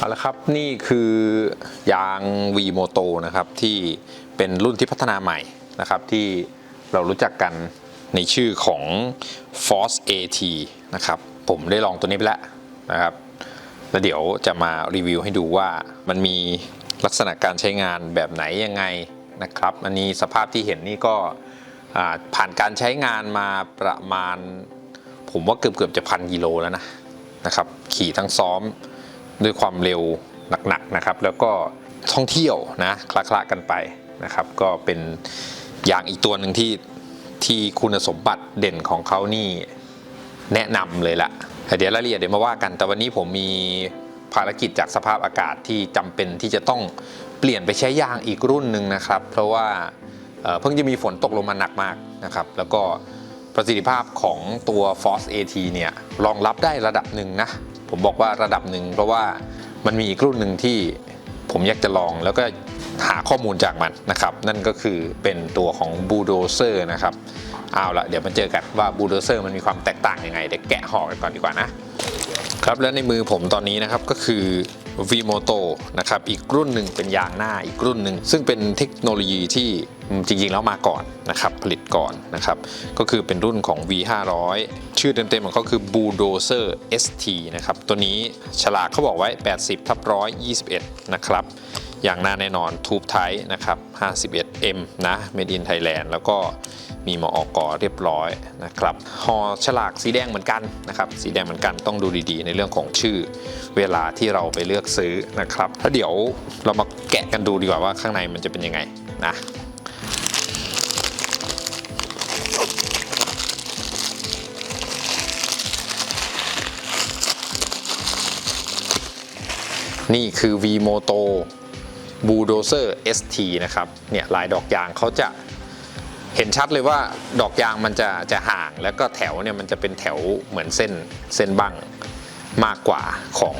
เอาละครับนี่คือยาง V Moto นะครับที่เป็นรุ่นที่พัฒนาใหม่นะครับที่เรารู้จักกันในชื่อของ Force AT นะครับผมได้ลองตัวนี้ไปแล้วนะครับแล้วเดี๋ยวจะมารีวิวให้ดูว่ามันมีลักษณะการใช้งานแบบไหนยังไงนะครับ อันนี้สภาพที่เห็นนี่ก็ผ่านการใช้งานมาประมาณ ผมว่าเกือบเกือบๆจะพันกิโลแล้วนะนะครับ ขี่ทั้งซ้อม ด้วยความเร็วหนักๆนะครับ แล้วก็ท่องเที่ยวนะคละคละกันไปนะครับ ก็เป็นอย่างอีกตัวหนึ่งที่ที่คุณสมบัติเด่นของเขานี่แนะนำเลยละเดี๋ยวรายละเอียดเดี๋ยวมาว่ากัน แต่วันนี้ผมมีภารกิจจากสภาพอากาศที่จำเป็นที่จะต้องเปลี่ยนไปใช้ยางอีกรุ่นหนึ่งนะครับ เพราะว่าเอ่อเพิ่งจะมีฝนตกลงมาหนักมากนะครับ แล้วก็ประสิทธิภาพของตัว Force AT เนี่ยรองรับได้ระดับหนึ่งนะ ผมบอกว่าระดับหนึ่งเพราะว่ามันมีอีกรุ่นหนึ่งที่ผมอยากจะลองแล้วก็หาข้อมูลจากมันนะครับ นั่นก็คือเป็นตัวของบูโดเซอร์นะครับเอาละเดี๋ยวมาเจอกันว่าบูโดเซอร์มันมีความแตกต่างยังไงเดี๋ยวแกะห่อกันก่อนดีกว่านะครับแล้วในมือผมตอนนี้นะครับก็คือ Vimoto นะครับอีกรุ่นหนึ่งเป็นยางหน้าอีกรุ่นหนึ่งซึ่งเป็นเทคโนโลยีที่จริงๆ แล้วมาก่อนนะครับผลิตก่อนนะครับก็คือเป็นรุ่นของ V500 ชื่อเต็มๆของเขาคือ Bulldozer ST นะครับตัวนี้ฉลากเขาบอกไว้ 80ทับ121 นะครับ อย่างน้าแน่นอนทูบไทนะครับ 51M นะ Made in Thailand แล้วก็มีมออกเรียบร้อยนะครับหอฉลากสีแดงเหมือนกันนะครับ สีแดงเหมือนกันต้องดูดีๆ ในเรื่องของชื่อเวลาที่เราไปเลือกซื้อนะครับแล้วเดี๋ยวเรามาแกะกันดูดีกว่าว่าข้างในมันจะเป็นยังไงนะนี่คือ V Moto Bulldozer ST นะครับเนี่ยลายดอกยางเขาจะเห็นชัดเลยว่าดอกยางมันจะจะห่างแล้วก็แถวเนี่ยมันจะเป็นแถวเหมือนเส้นเส้นบังมากกว่าของ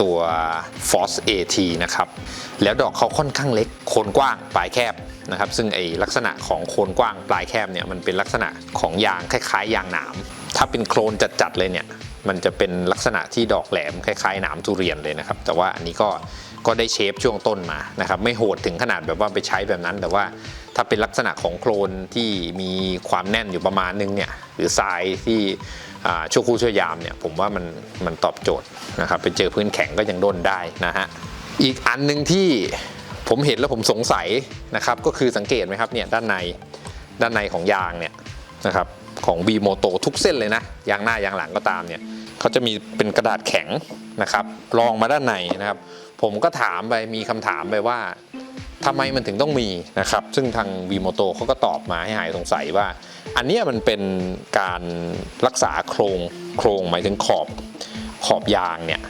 ตัว Force AT นะครับ แล้วดอกเขาค่อนข้างเล็กโคนกว้างปลายแคบนะครับ ซึ่งไอลักษณะของโคนกว้างปลายแคบเนี่ยมันเป็นลักษณะของยางคล้ายๆ ยางหนาม ถ้าเป็นโคลนจัดๆเลยเนี่ยมันจะเป็นลักษณะที่ดอกแหลมคล้ายๆหนามทุเรียนเลยนะครับ แต่ว่าอันนี้ก็ ก็ได้เชฟช่วงต้นมานะครับไม่โหดถึงขนาดแบบว่าไปใช้แบบนั้น แต่ว่าถ้าเป็นลักษณะของโคลนที่มีความแน่นอยู่ประมาณนึงเนี่ยหรือทรายที่ชั่วคู่ชั่วยามเนี่ยผมว่ามันมันตอบโจทย์นะครับไปเจอพื้นแข็งก็ยังด้นได้นะฮะอีกอันหนึ่งที่ผมเห็นแล้วผมสงสัยนะครับก็คือสังเกตไหมครับเนี่ยด้านในด้านในของยางเนี่ยนะครับของ B Moto ทุกเส้นเลยนะยางหน้ายางหลังก็ตามเนี่ยเขาจะมีเป็นกระดาษแข็งนะครับรองมาด้านในนะครับ ผมก็ถามไปมีคำถามไปว่าทำไมมันถึงต้องมีนะครับ ซึ่งทาง v ีโมโตเขาก็ตอบมาให้หายสงสัยว่า อันนี้มันเป็นการรักษาโครงโครงหมายถึงขอบขอบยางเนี่ย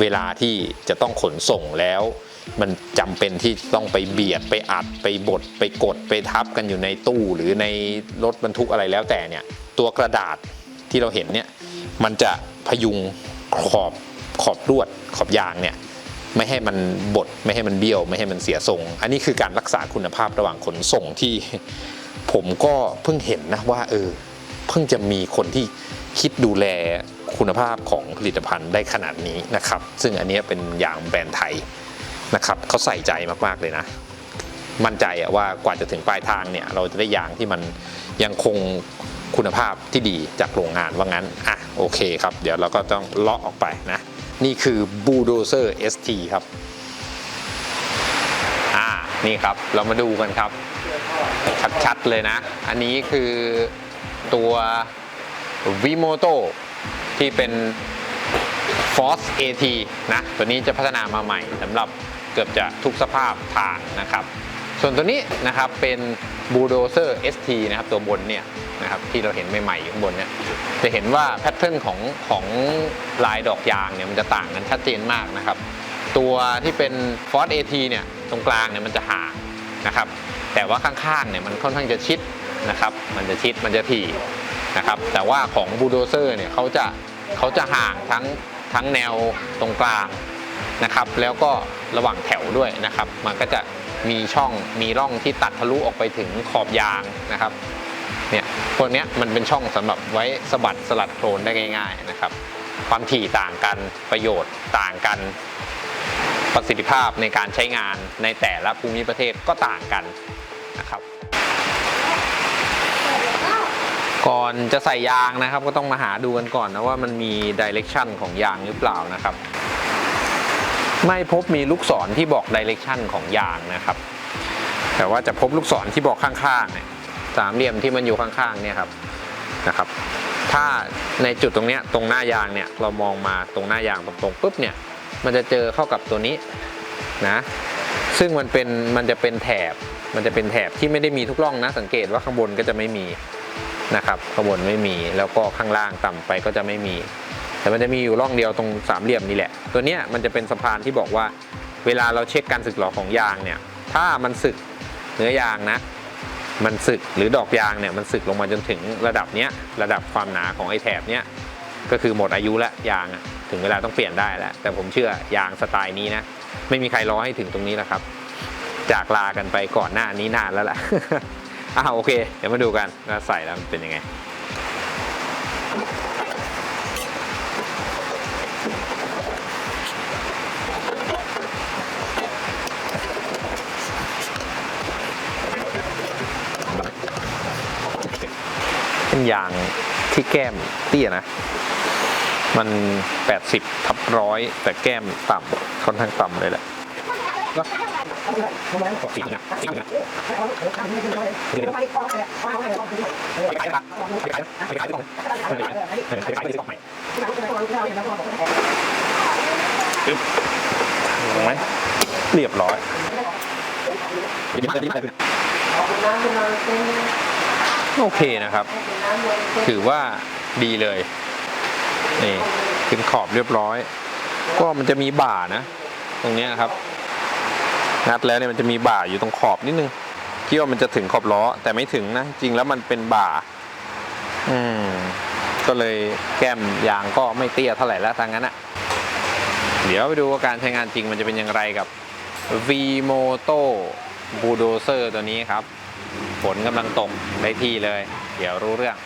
เวลาที่จะต้องขนส่งแล้ว มันจำเป็นที่ต้องไปเบียดไปอัดไปบดไปกดไปทับกันอยู่ในตู้หรือในรถบรรทุกอะไรแล้วแต่เนี่ยตัวกระดาษที่เราเห็นเนี่ยมันจะพยุงขอบขอบลวดขอบยางเนี่ย ไม่ให้มันบดไม่ให้มันเบี้ยว ไม่ให้มันเสียทรง อันนี้คือการรักษาคุณภาพระหว่างขนส่งที่ผมก็เพิ่งเห็นนะว่าเออเพิ่งจะมีคนที่คิดดูแลคุณภาพของผลิตภัณฑ์ได้ขนาดนี้นะครับ ซึ่งอันนี้เป็นยางแบรนด์ไทยนะครับเขาใส่ใจมากๆเลยนะ มั่นใจอะว่ากว่าจะถึงปลายทางเนี่ยเราจะได้ยางที่มันยังคงคุณภาพที่ดีจากโรงงานว่างั้นอะโอเคครับ เดี๋ยวเราก็ต้องเลาะออกไปนะ นี่คือ Bulldozer ST ครับ อ่า นี่ครับ เรามาดูกันครับ ชัดๆเลยนะ อันนี้คือตัว Vimoto ที่เป็น Force AT นะ ตัวนี้จะพัฒนามาใหม่สำหรับเกือบจะทุกสภาพทางนะครับ ส่วนตัวนี้นะครับเป็น Bulldozer ST นะครับตัวบนเนี่ยนะครับที่เราเห็นใหม่ๆอยู่ข้างบนเนี่ยจะเห็นว่าแพทเทิร์นของของลายดอกยางเนี่ยมันจะต่างกันชัดเจนมากนะครับ ตัวที่เป็น Force AT เนี่ยตรงกลางเนี่ยมันจะห่างนะครับ แต่ว่าข้างๆเนี่ยมันค่อนข้างจะชิดนะครับ มันจะชิดมันจะถี่นะครับ แต่ว่าของ Bulldozer เนี่ยเขาจะเขาจะห่างทั้งทั้งแนวตรงกลางนะครับ แล้วก็ระหว่างแถวด้วยนะครับ มันก็จะ มีช่องมีร่องที่ตัดทะลุออกไปถึงขอบยางนะครับเนี่ยพวกเนี้ยมันเป็นช่องสำหรับไว้สะบัดสลัดโคลนได้ง่าย ๆนะครับ ความถี่ต่างกันประโยชน์ต่างกัน ประสิทธิภาพในการใช้งานในแต่ละภูมิประเทศก็ต่างกันนะครับ ก่อนจะใส่ยางนะครับ ก็ต้องมาหาดูกันก่อนนะว่ามันมีดิเรกชันของยางหรือเปล่านะครับ ไม่พบมีลูกศรที่บอกดิเรกชันของยางนะครับ แต่ว่าจะพบลูกศรที่บอกข้างๆเนี่ยสามเหลี่ยมที่มันอยู่ข้างๆเนี่ยครับนะครับ ถ้าในจุดตรงเนี้ยตรงหน้ายางเนี่ยเรามองมาตรงหน้ายางตรงๆปุ๊บเนี่ยมันจะเจอเข้ากับตัวนี้นะซึ่งมันเป็นมันจะเป็นแถบมันจะเป็นแถบที่ไม่ได้มีทุกร่องนะ สังเกตว่าข้างบนก็จะไม่มีนะครับ ข้างบนไม่มีแล้วก็ข้างล่างต่ำไปก็จะไม่มี แต่มันจะมีอยู่ร่องเดียวตรงสามเหลี่ยมนี่แหละ ตัวเนี้ยมันจะเป็นสะพานที่บอกว่า เวลาเราเช็คการสึกหรอของยางเนี่ยถ้ามันสึกเนื้อยางนะ มันสึกหรือดอกยางเนี่ยมันสึกลงมาจนถึงระดับเนี้ยระดับความหนาของไอ้แถบเนี้ยก็คือหมดอายุแล้วยางถึงเวลาต้องเปลี่ยนได้แล้ว แต่ผมเชื่อยางสไตล์นี้นะ ไม่มีใครรอให้ถึงตรงนี้แล้วครับ จากลากันไปก่อนหน้านี้นานแล้วล่ะอ้าวโอเค เดี๋ยวมาดูกันว่าใส่แล้วมันเป็นยังไง นยางที่แก้มเตี้ยนะ มัน 80ทับร้อยแต่แก้มต่ำค่อนข้างต่ำเลยแหละสีนะสีนะถูกไหมเรียบร้อย โอเคนะครับ ถือว่าดีเลยนี่ขึ้นขอบเรียบร้อย ก็มันจะมีบ่านะ ตรงนี้ยครับ งัดแล้วเนี่ยมันจะมีบ่าอยู่ตรงขอบนิดนึงคิดว่ามันจะถึงขอบล้อ แต่ไม่ถึงนะ จริงแล้วมันเป็นบ่า อืมก็เลยแก้มยางก็ไม่เตี้ยเท่าไหร่แล้วทางนั้นอะเดี๋ยวไปดูว่าการใช้งานจริงมันจะเป็นอย่างไรกับ V Moto Bulldozer ตัวนี้ครับ ฝนกำลังตกได้ที่เลย เดี๋ยวรู้เรื่อง